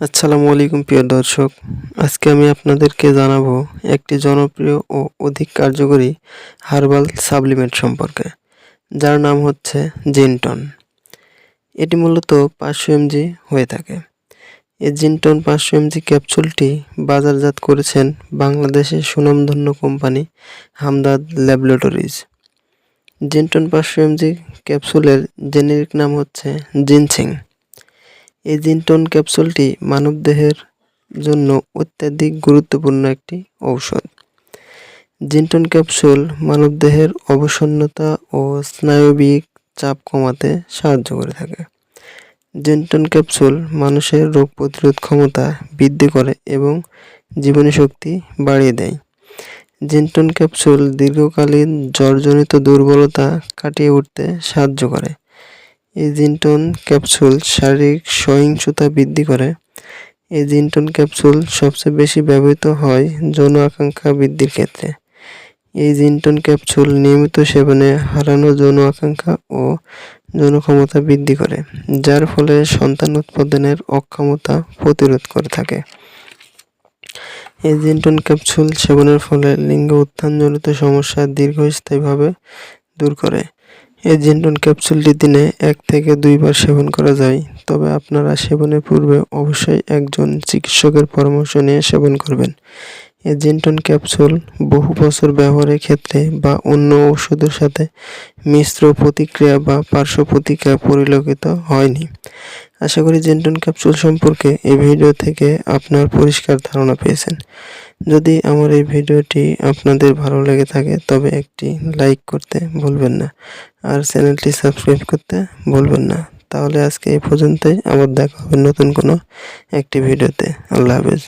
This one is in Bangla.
আসসালামু আলাইকুম প্রিয় দর্শক। আজকে আমি আপনাদেরকে জানাব একটি জনপ্রিয় ও অধিক কার্যকরী হার্বাল সাপ্লিমেন্ট সম্পর্কে, যার নাম হচ্ছে জিনটন। এটি মূলত পাঁচশো এমজি হয়ে থাকে। এই জিনটন পাঁচশো এমজি ক্যাপসুলটি বাজারজাত করেছেন বাংলাদেশের সুনামধন্য কোম্পানি হামদাদ ল্যাবরেটরিজ। জিনটন পাঁচশো এমজি ক্যাপসুলের জেনেরিক নাম হচ্ছে জিনছিং এই জিনটন ক্যাপসুলটি মানবদেহের জন্য অত্যাধিক গুরুত্বপূর্ণ একটি ঔষধ। জিনটন ক্যাপসুল মানবদেহের অবসন্নতা ও স্নায়বিক চাপ কমাতে সাহায্য করে থাকে। জিনটন ক্যাপসুল মানুষের রোগ প্রতিরোধ ক্ষমতা বৃদ্ধি করে এবং জীবনী শক্তি বাড়িয়ে দেয়। জিনটন ক্যাপসুল দীর্ঘকালীন জ্বরজনিত দুর্বলতা কাটিয়ে উঠতে সাহায্য করে। এই জিনটন ক্যাপসুল শারীরিক সহিংসতা বৃদ্ধি করে। এই জিনটন ক্যাপসুল সবচেয়ে বেশি ব্যবহৃত হয় যৌন আকাঙ্ক্ষা বৃদ্ধির ক্ষেত্রে। এই জিনটন ক্যাপসুল নিয়মিত সেবনে হারানো যৌন আকাঙ্ক্ষা ও যৌন ক্ষমতা বৃদ্ধি করে, যার ফলে সন্তান উৎপাদনের অক্ষমতা প্রতিরোধ করে থাকে। এই জিনটন ক্যাপসুল সেবনের ফলে লিঙ্গ উত্থানজনিত সমস্যা দীর্ঘস্থায়ীভাবে দূর করে। এই জিন্টন ক্যাপসুলটি দিনে এক থেকে দুইবার সেবন করা যায়। তবে আপনারা সেবনের পূর্বে অবশ্যই একজন চিকিৎসকের পরামর্শ নিয়ে সেবন করবেন। এই জিন্টন ক্যাপসুল বহু বছর ব্যবহারের ক্ষেত্রে বা অন্য ওষুধের সাথে মিশ্র প্রতিক্রিয়া বা পার্শ্ব প্রতিক্রিয়া পরিলক্ষিত হয়নি। আশা করি জিন্টন ক্যাপসুল সম্পর্কে এই ভিডিও থেকে আপনার পরিষ্কার ধারণা পেয়েছেন। যদি আমার এই ভিডিওটি আপনাদের ভালো লেগে থাকে, তবে একটি লাইক করতে ভুলবেন না। আর চ্যানেলটি সাবস্ক্রাইব করতে ভুলবেন না। তাহলে আজকে এই পর্যন্তই। আবার দেখা হবে নতুন কোনো একটি ভিডিওতে। আল্লাহ হাফেজ।